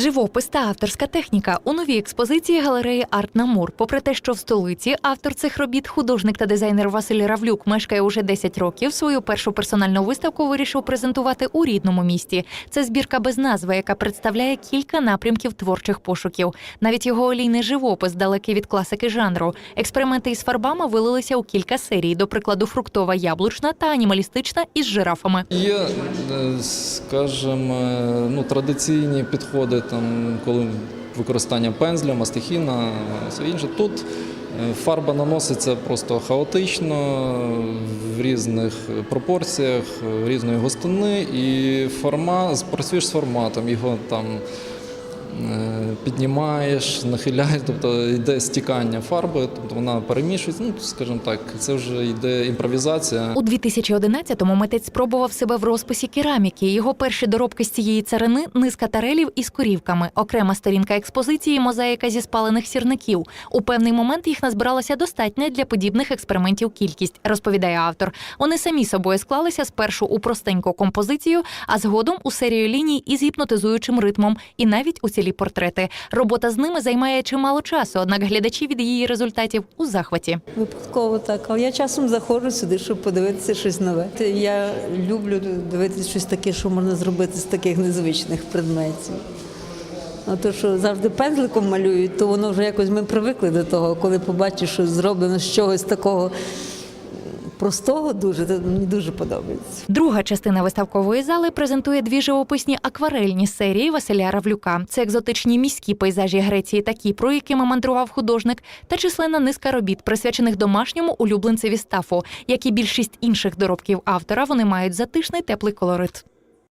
Живопис та авторська техніка у новій експозиції галереї Арт Намур. Попри те, що в столиці автор цих робіт, художник та дизайнер Василь Равлюк мешкає уже 10 років. Свою першу персональну виставку вирішив презентувати у рідному місті. Це збірка без назви, яка представляє кілька напрямків творчих пошуків. Навіть його олійний живопис далекий від класики жанру. Експерименти із фарбами вилилися у кілька серій, до прикладу, фруктова, яблучна та анімалістична із жирафами. Є, е, скажімо, е, ну, традиційні підходи, там, коли використання пензля, мастихіна, все інше. Тут е, фарба наноситься просто хаотично, в різних пропорціях, в різної густини, і форма, працюєш з форматом, його там е, піднімаєш, нахиляєш, тобто йде стікання фарби, тобто вона перемішується. Ну, скажімо так, це вже йде імпровізація. У 2011-му митець спробував себе в розписі кераміки. Його перші доробки з цієї царини низка тарелів із корівками, окрема сторінка експозиції, мозаїка зі спалених сірників. У певний момент їх назбиралося достатньо для подібних експериментів кількість, розповідає автор. Вони самі собою склалися спершу у простеньку композицію, а згодом у серію ліній із гіпнотизуючим ритмом, і навіть у цілі портрети. Робота з ними займає чимало часу, однак глядачі від її результатів у захваті. Випадково так, але я часом заходжу сюди, щоб подивитися щось нове. Я люблю дивитися щось таке, що можна зробити з таких незвичних предметів. А то, що завжди пензликом малюють, то воно вже якось ми привикли до того, коли побачиш, що зроблено з чогось такого простого, дуже мені дуже подобається. Друга частина виставкової зали презентує дві живописні акварельні серії Василя Равлюка. Це екзотичні міські пейзажі Греції та Кіпру, якими мандрував художник, та численна низка робіт, присвячених домашньому улюбленцеві стафу. Як і більшість інших доробків автора, вони мають затишний теплий колорит.